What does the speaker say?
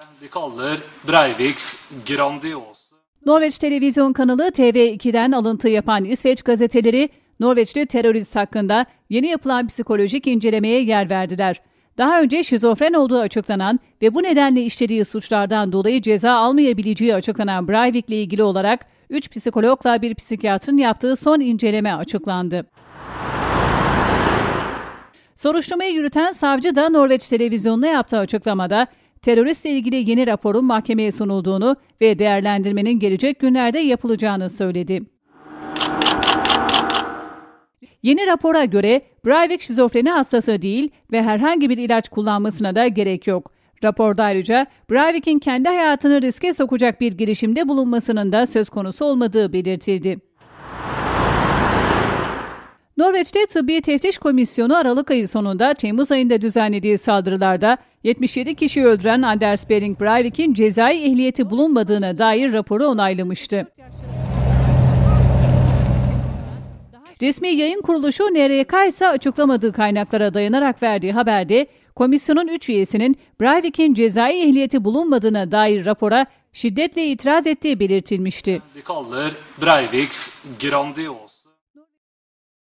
De kaller Breiviks grandiose Norveç televizyon kanalı TV2'den alıntı yapan İsveç gazeteleri Norveçli terörist hakkında yeni yapılan psikolojik incelemeye yer verdiler. Daha önce şizofren olduğu açıklanan ve bu nedenle işlediği suçlardan dolayı ceza almayabileceği açıklanan Breivik ile ilgili olarak 3 psikologla bir psikiyatrın yaptığı son inceleme açıklandı. Soruşturmayı yürüten savcı da Norveç televizyonuna yaptığı açıklamada teröristle ilgili yeni raporun mahkemeye sunulduğunu ve değerlendirmenin gelecek günlerde yapılacağını söyledi. Yeni rapora göre Breivik şizofreni hastası değil ve herhangi bir ilaç kullanmasına da gerek yok. Raporda ayrıca Breivik'in kendi hayatını riske sokacak bir girişimde bulunmasının da söz konusu olmadığı belirtildi. Norveç'te Tıbbi Teftiş Komisyonu Aralık ayı sonunda Temmuz ayında düzenlediği saldırılarda 77 kişiyi öldüren Anders Behring Breivik'in cezai ehliyeti bulunmadığına dair raporu onaylamıştı. Resmi yayın kuruluşu NRK ise açıklamadığı kaynaklara dayanarak verdiği haberde komisyonun 3 üyesinin Breivik'in cezai ehliyeti bulunmadığına dair rapora şiddetle itiraz ettiği belirtilmişti.